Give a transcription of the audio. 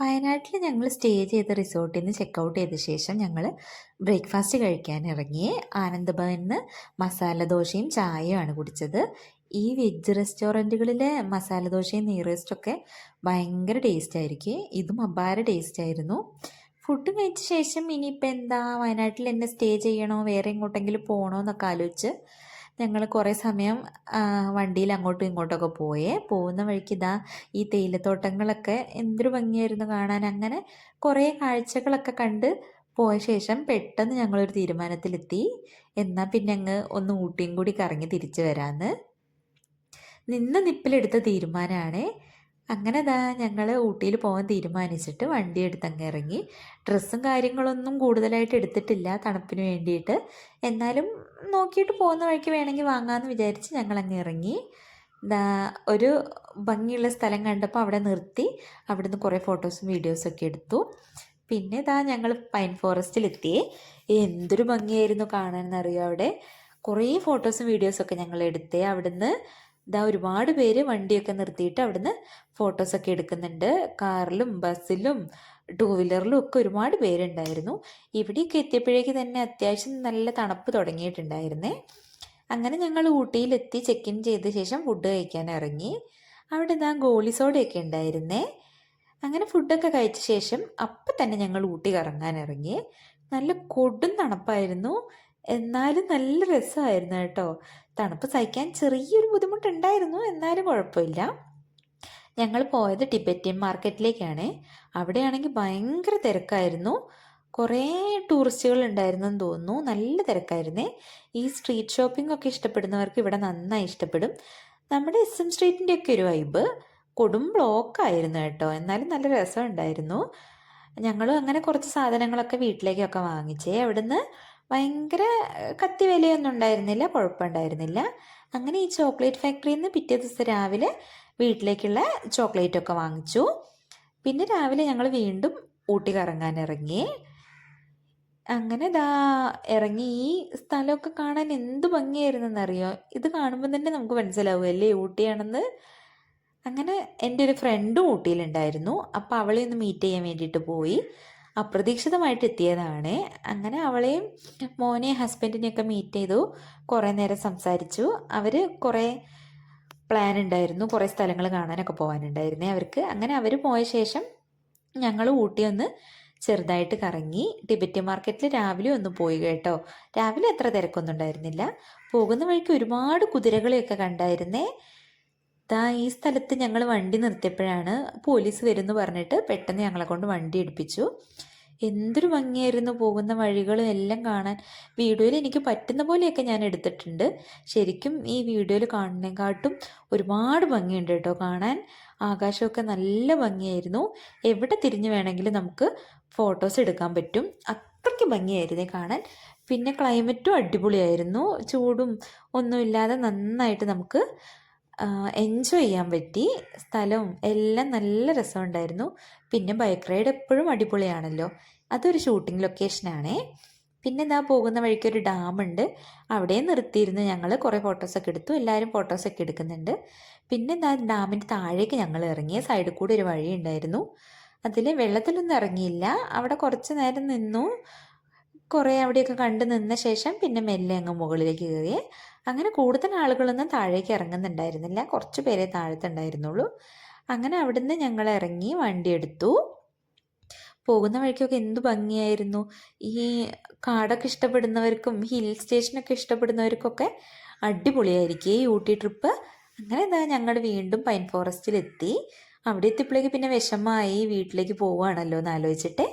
വയനാട്ടിൽ ഞങ്ങൾ സ്റ്റേ ചെയ്ത റിസോർട്ടിൽ നിന്ന് ചെക്ക് ഔട്ട് ചെയ്ത ശേഷം ഞങ്ങൾ ബ്രേക്ക്ഫാസ്റ്റ് കഴിക്കാൻ ഇറങ്ങി. ആനന്ദഭവനിന്ന് മസാല ദോശയും ചായയുമാണ് കുടിച്ചത്. ഈ വെജ് റെസ്റ്റോറന്റുകളിലെ മസാല ദോശയും നെയ്റോസ്റ്റൊക്കെ ഭയങ്കര ടേസ്റ്റ് ആയിരിക്കും. ഇതും അപാര ടേസ്റ്റ് ആയിരുന്നു. ഫുഡ് കഴിച്ച ശേഷം ഇനിയിപ്പോൾ എന്താ? വയനാട്ടിൽ എന്നെ സ്റ്റേ ചെയ്യണോ? വേറെ എങ്ങോട്ടെങ്കിലും പോകണോ എന്നൊക്കെ ആലോചിച്ച് ഞങ്ങൾ കുറേ സമയം വണ്ടിയിൽ അങ്ങോട്ടും ഇങ്ങോട്ടൊക്കെ പോയേ. പോകുന്ന വഴിക്ക് ഇതാ ഈ തേയിലത്തോട്ടങ്ങളൊക്കെ എന്തൊരു ഭംഗിയായിരുന്നു കാണാൻ. അങ്ങനെ കുറേ കാഴ്ചകളൊക്കെ കണ്ട് പോയ ശേഷം പെട്ടെന്ന് ഞങ്ങളൊരു തീരുമാനത്തിലെത്തി. എന്നാൽ പിന്നെ അങ്ങ് ഒന്ന് ഊട്ടിയും കൂടി കറങ്ങി തിരിച്ചു വരാമെന്ന് നിന്ന നിപ്പിലെടുത്ത തീരുമാനമാണ് അങ്ങനെ ദാ ഞങ്ങൾ ഊട്ടിയിൽ പോകാൻ തീരുമാനിച്ചിട്ട് വണ്ടി എടുത്ത് അങ്ങ് ഇറങ്ങി. ഡ്രസ്സും കാര്യങ്ങളൊന്നും കൂടുതലായിട്ട് എടുത്തിട്ടില്ല തണുപ്പിന് വേണ്ടിയിട്ട്. എന്നാലും നോക്കിയിട്ട് പോകുന്ന വഴിക്ക് വേണമെങ്കിൽ വാങ്ങാമെന്ന് വിചാരിച്ച് ഞങ്ങൾ അങ്ങ് ഇറങ്ങി ഒരു ഭംഗിയുള്ള സ്ഥലം കണ്ടപ്പോൾ അവിടെ നിർത്തി. അവിടുന്ന് കുറേ ഫോട്ടോസും വീഡിയോസും ഒക്കെ എടുത്തു. പിന്നെ ഇതാ ഞങ്ങൾ പൈൻ ഫോറസ്റ്റിലെത്തി. എന്തൊരു ഭംഗിയായിരുന്നു കാണാനെന്നറിയോ അവിടെ? കുറേ ഫോട്ടോസും വീഡിയോസും ഒക്കെ ഞങ്ങൾ എടുത്തേ. അവിടുന്ന് ഇതാ ഒരുപാട് പേര് വണ്ടിയൊക്കെ നിർത്തിയിട്ട് അവിടുന്ന് ഫോട്ടോസൊക്കെ എടുക്കുന്നുണ്ട്. കാറിലും ബസ്സിലും ടൂ വീലറിലും ഒക്കെ ഒരുപാട് പേരുണ്ടായിരുന്നു. ഇവിടെയൊക്കെ എത്തിയപ്പോഴേക്ക് തന്നെ അത്യാവശ്യം നല്ല തണുപ്പ് തുടങ്ങിയിട്ടുണ്ടായിരുന്നേ. അങ്ങനെ ഞങ്ങൾ ഊട്ടിയിലെത്തി ചെക്ക് ഇൻ ചെയ്ത ശേഷം ഫുഡ് കഴിക്കാൻ ഇറങ്ങി. അവിടെ ഇതാ ഗോളി സോഡയൊക്കെ ഉണ്ടായിരുന്നേ. അങ്ങനെ ഫുഡൊക്കെ കഴിച്ച ശേഷം അപ്പം തന്നെ ഞങ്ങൾ ഊട്ടി കറങ്ങാൻ ഇറങ്ങി. നല്ല കൊടും തണുപ്പായിരുന്നു. എന്നാലും നല്ല രസമായിരുന്നു കേട്ടോ. തണുപ്പ് സഹിക്കാൻ ചെറിയൊരു ബുദ്ധിമുട്ടുണ്ടായിരുന്നു എന്നാലും കുഴപ്പമില്ല. ഞങ്ങൾ പോയത് ടിബറ്റിയൻ മാർക്കറ്റിലേക്കാണ്. അവിടെയാണെങ്കിൽ ഭയങ്കര തിരക്കായിരുന്നു. കുറേ ടൂറിസ്റ്റുകൾ ഉണ്ടായിരുന്നു എന്ന് തോന്നുന്നു. നല്ല തിരക്കായിരുന്നേ. ഈ സ്ട്രീറ്റ് ഷോപ്പിംഗ് ഒക്കെ ഇഷ്ടപ്പെടുന്നവർക്ക് ഇവിടെ നന്നായി ഇഷ്ടപ്പെടും. നമ്മുടെ എസ് എം സ്ട്രീറ്റിന്റെ ഒക്കെ ഒരു വൈബ്. കൊടും ബ്ലോക്കായിരുന്നു കേട്ടോ. എന്നാലും നല്ല രസമുണ്ടായിരുന്നു. ഞങ്ങളും അങ്ങനെ കുറച്ച് സാധനങ്ങളൊക്കെ വീട്ടിലേക്കൊക്കെ വാങ്ങിച്ചേ. അവിടുന്ന് ഭയങ്കര കത്തി വിലയൊന്നും ഉണ്ടായിരുന്നില്ല കുഴപ്പമുണ്ടായിരുന്നില്ല അങ്ങനെ ഈ ചോക്ലേറ്റ് ഫാക്ടറിയിൽ നിന്ന് പിറ്റേ ദിവസം രാവിലെ വീട്ടിലേക്കുള്ള ചോക്ലേറ്റ് ഒക്കെ വാങ്ങിച്ചു. പിന്നെ രാവിലെ ഞങ്ങൾ വീണ്ടും ഊട്ടി കറങ്ങാൻ ഇറങ്ങി അങ്ങനെ ദാ ഇറങ്ങി. ഈ സ്ഥലമൊക്കെ കാണാൻ എന്ത് ഭംഗിയായിരുന്നെന്നറിയോ? ഇത് കാണുമ്പോൾ തന്നെ നമുക്ക് മനസ്സിലാവും അല്ലേ ഊട്ടിയാണെന്ന്? അങ്ങനെ എന്റെ ഒരു ഫ്രണ്ടും ഊട്ടിയിലുണ്ടായിരുന്നു. അപ്പോൾ അവളെ ഒന്ന് മീറ്റ് ചെയ്യാൻ വേണ്ടിയിട്ട് പോയി. അപ്രതീക്ഷിതമായിട്ട് എത്തിയതാണ്. അങ്ങനെ അവളെയും മോനെ ഹസ്ബൻഡിനെയൊക്കെ മീറ്റ് ചെയ്തു. കുറേ നേരം സംസാരിച്ചു. അവർ കുറേ പ്ലാൻ ഉണ്ടായിരുന്നു. കുറേ സ്ഥലങ്ങൾ കാണാനൊക്കെ പോകാനുണ്ടായിരുന്നേ അവർക്ക്. അങ്ങനെ അവർ പോയ ശേഷം ഞങ്ങൾ ഊട്ടി ഒന്ന് ചെറുതായിട്ട് കറങ്ങി. ടിബറ്റ് മാർക്കറ്റിൽ രാവിലെ ഒന്ന് പോയി കേട്ടോ. രാവിലെ അത്ര തിരക്കൊന്നും ഉണ്ടായിരുന്നില്ല. പോകുന്ന വഴിക്ക് ഒരുപാട് കുതിരകളെയൊക്കെ കണ്ടായിരുന്നേ. ദാ ഈ സ്ഥലത്ത് ഞങ്ങൾ വണ്ടി നിർത്തിയപ്പോഴാണ് പോലീസ് വരുന്നു പറഞ്ഞിട്ട് പെട്ടെന്ന് ഞങ്ങളെ കൊണ്ട് വണ്ടി എടുപ്പിച്ചു. എന്തൊരു ഭംഗിയായിരുന്നു പോകുന്ന വഴികളും എല്ലാം കാണാൻ. വീഡിയോയിൽ എനിക്ക് പറ്റുന്ന പോലെയൊക്കെ ഞാൻ എടുത്തിട്ടുണ്ട്. ശരിക്കും ഈ വീഡിയോയിൽ കാണുന്നതിനെക്കാട്ടും ഒരുപാട് ഭംഗിയുണ്ട് കേട്ടോ. കാണാൻ ആകാശമൊക്കെ നല്ല ഭംഗിയായിരുന്നു. എവിടെ തിരിഞ്ഞു വേണമെങ്കിലും നമുക്ക് ഫോട്ടോസ് എടുക്കാൻ പറ്റും. അത്രയ്ക്ക് ഭംഗിയായിരുന്നു കാണാൻ. പിന്നെ ക്ലൈമറ്റും അടിപൊളിയായിരുന്നു. ചൂടും ഒന്നുമില്ലാതെ നന്നായിട്ട് നമുക്ക് എൻജോയ് ചെയ്യാൻ പറ്റി. സ്ഥലവും എല്ലാം നല്ല രസമുണ്ടായിരുന്നു. പിന്നെ ബൈക്ക് റൈഡ് എപ്പോഴും അടിപൊളിയാണല്ലോ. അതൊരു ഷൂട്ടിംഗ് ലൊക്കേഷനാണേ പിന്നെ ഇതാ പോകുന്ന വഴിക്ക് ഒരു ഡാമുണ്ട് അവിടെ നിർത്തിയിരുന്ന് ഞങ്ങൾ കുറേ ഫോട്ടോസൊക്കെ എടുത്തു. എല്ലാവരും ഫോട്ടോസൊക്കെ എടുക്കുന്നുണ്ട്. പിന്നെ ഇതാ ഡാമിന്റെ താഴേക്ക് ഞങ്ങൾ ഇറങ്ങിയ സൈഡിൽ കൂടെ ഒരു വഴി ഉണ്ടായിരുന്നു അതിൽ വെള്ളത്തിലൊന്നും ഇറങ്ങിയില്ല. അവിടെ കുറച്ച് നേരം നിന്നു. കുറേ അവിടെയൊക്കെ കണ്ടു നിന്ന ശേഷം പിന്നെ മെല്ലെ അങ്ങ് മുകളിലേക്ക് കയറി അങ്ങനെ കൂടുതൽ ആളുകളൊന്നും താഴേക്ക് ഇറങ്ങുന്നുണ്ടായിരുന്നില്ല. കുറച്ച് പേരെ താഴത്തുണ്ടായിരുന്നുള്ളൂ. അങ്ങനെ അവിടുന്ന് ഞങ്ങൾ ഇറങ്ങി വണ്ടി എടുത്തു. പോകുന്ന വഴിക്കൊക്കെ എന്ത് ഭംഗിയായിരുന്നു. ഈ കാടൊക്കെ ഇഷ്ടപ്പെടുന്നവർക്കും ഹിൽ സ്റ്റേഷനൊക്കെ ഇഷ്ടപ്പെടുന്നവർക്കൊക്കെ അടിപൊളിയായിരിക്കും. ഈ ഊട്ടി ട്രിപ്പ്. അങ്ങനെ എന്താ ഞങ്ങൾ വീണ്ടും പൈൻ ഫോറസ്റ്റിലെത്തി. അവിടെ എത്തിയപ്പോഴേക്ക് പിന്നെ വിഷമമായി. വീട്ടിലേക്ക് പോവുകയാണല്ലോ എന്ന് ആലോചിച്ചിട്ട്.